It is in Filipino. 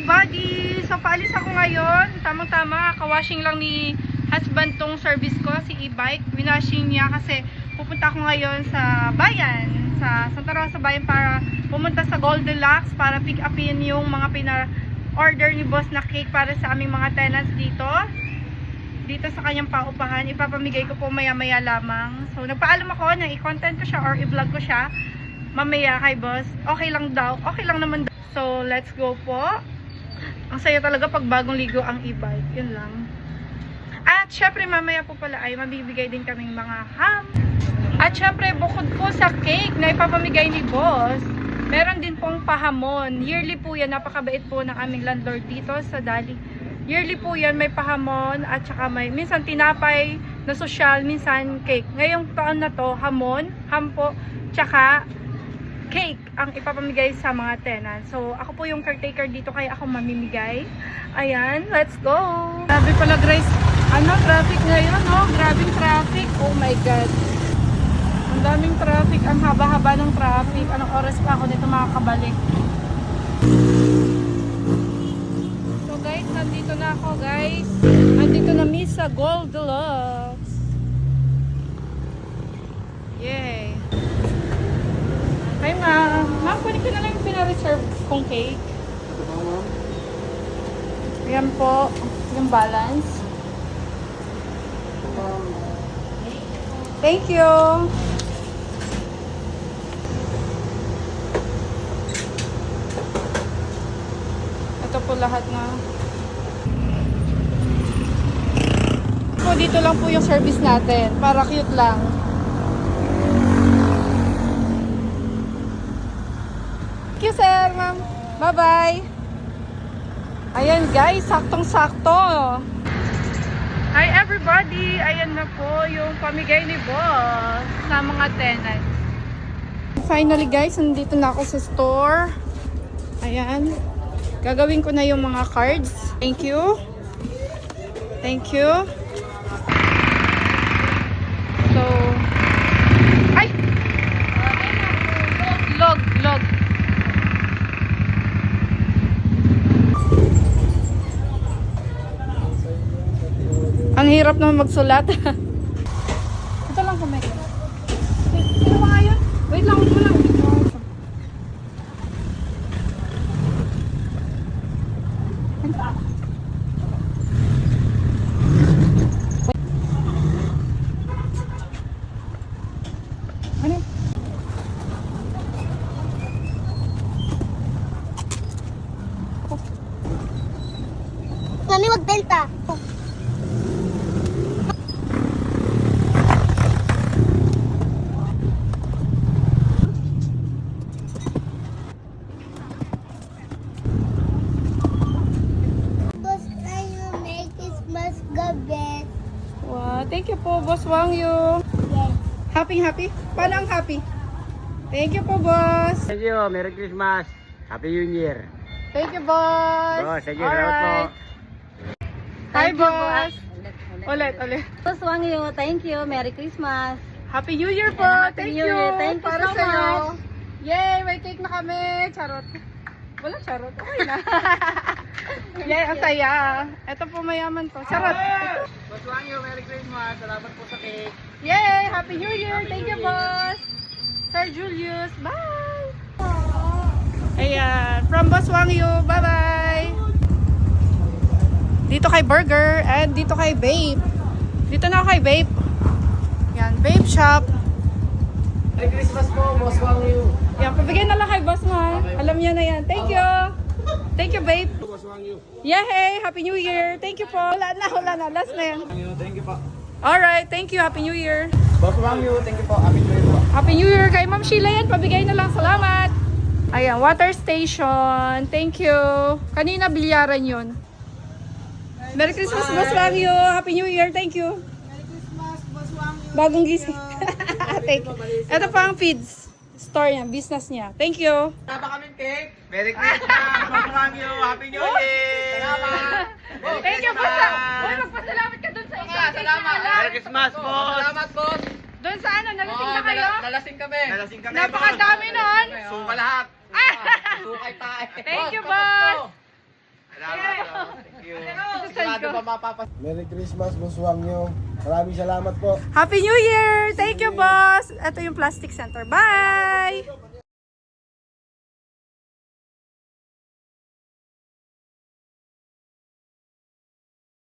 everybody! So, paalis ako ngayon. Tamang-tama, kawashing lang ni husband tong service ko, si e-bike. Winashing niya kasi pupunta ako ngayon sa bayan, sa Santa Rosa Bayan para pumunta sa Goldilocks para pick upin yung mga pina-order ni boss na cake para sa aming mga tenants dito. Dito sa kanyang paupahan, ipapamigay ko po maya-maya lamang. So, nagpaalam ako na i-content ko siya or i-vlog ko siya mamaya kay boss. Okay lang daw. Okay lang naman daw. So, let's go po. Ang saya talaga pag bagong ligo ang e-bike. Yun lang. At syempre mamaya po pala ay mabibigay din kaming mga ham. At syempre bukod po sa cake na ipapamigay ni boss, meron din pong pahamon. Yearly po yan. Napakabait po ng aming landlord dito sa Dali. Yearly po yan. May pahamon at saka may minsan tinapay na social, minsan cake. Ngayong taon na to, hamon, ham po, tsaka cake ang ipapamigay sa mga tenant. So, ako po yung caretaker dito kaya ako mamimigay. Ayan, let's go! Grabe pala Grace, ano, traffic ngayon, no? Grabing traffic. Oh my God. Ang daming traffic, ang haba-haba ng traffic. Anong oras pa ako dito makakabalik? So guys, nandito na ako guys. Nandito na mi sa Gold Deluxe. Yay! Hi ma'am. Ma'am, pwede ko na lang pina-reserve kong cake. Ayan po, yung balance. Thank you. Ito po lahat na. Po, dito lang po yung service natin. Para cute lang. Thank you, sir, ma'am. Bye-bye. Ayan, guys. Saktong-sakto. Hi, everybody. Ayan na po yung pamigay ni boss sa mga tenants. Finally, guys. Nandito na ako sa store. Ayan. Gagawin ko na yung mga cards. Thank you. Thank you. So, ay! Log, log. Hirap naman magsulat. Ito lang kami. Sino ba nga yun? Wait lang, wait lang. Ano? Mami, wag delta. Boss, tayo may Christmas gabi. Wow, thank you po, Boss Wang Yu. Yes. Happy, happy? Paano ang happy? Thank you po, boss. Thank you. Merry Christmas. Happy New Year. Thank you, boss. Boss, thank you. Alright. Hi, boss. Ulit, ulit. Boss Wang Yu, thank you. Merry Christmas. Happy New Year po. Happy Thank New you. Year. Thank you Para so sa'yo. much. Yay, may cake na kami. Charot. Wala charot. Okay na. Yay, ang saya. Ito po mayaman to. Charot. Boss Wangyo, Merry Christmas. Salamat po sa cake. Yay! Happy New Year! Thank you, boss! Sir Julius, bye! Ayan, from Boss Wang Yu, bye-bye! Dito kay Burger and dito kay Babe. Dito na ako kay Babe. Yan, Babe Shop. Merry Christmas po, Boss Wangyo. Yan, pabigyan na lang kay Boss ha? Alam niya na yan. Thank you! Thank you, Babe. Wangyo. Yay! Happy New Year! Thank you po. Wala na, wala na. Last na yan. Thank you po. Alright, thank you. Happy New Year! Boss Wangyo, thank you po. Happy New Year po. Happy New Year kay Ma'am Sheila yan. Pabigay na lang. Salamat. Ayan, water station. Thank you. Kanina bilyaran yun. Merry Christmas, Boss Wangyo. Happy New Year. Thank you. Merry Christmas, Boss Wangyo. Bagong gising. Thank you. Ito pa ang feeds. Store niya, business niya. Thank you. Tama kami cake. Merry Christmas, Boss Wangyo. Happy New Year. Salamat. Thank you, Boss. Uy, magpasalamat ka dun sa isa. Salamat. Merry Christmas, boss. Salamat, boss. Doon sa ano, nalasing na kayo? Nalasing kami. Nalasing kami, Napakadami nun. Suka lahat. Ah! Sukay tayo. Thank you, boss. Salamat. Thank you. Sigurado. Merry Christmas, buswang nyo. Maraming salamat po. Happy New Year! Thank you, boss! Ito yung Plastic Center. Bye!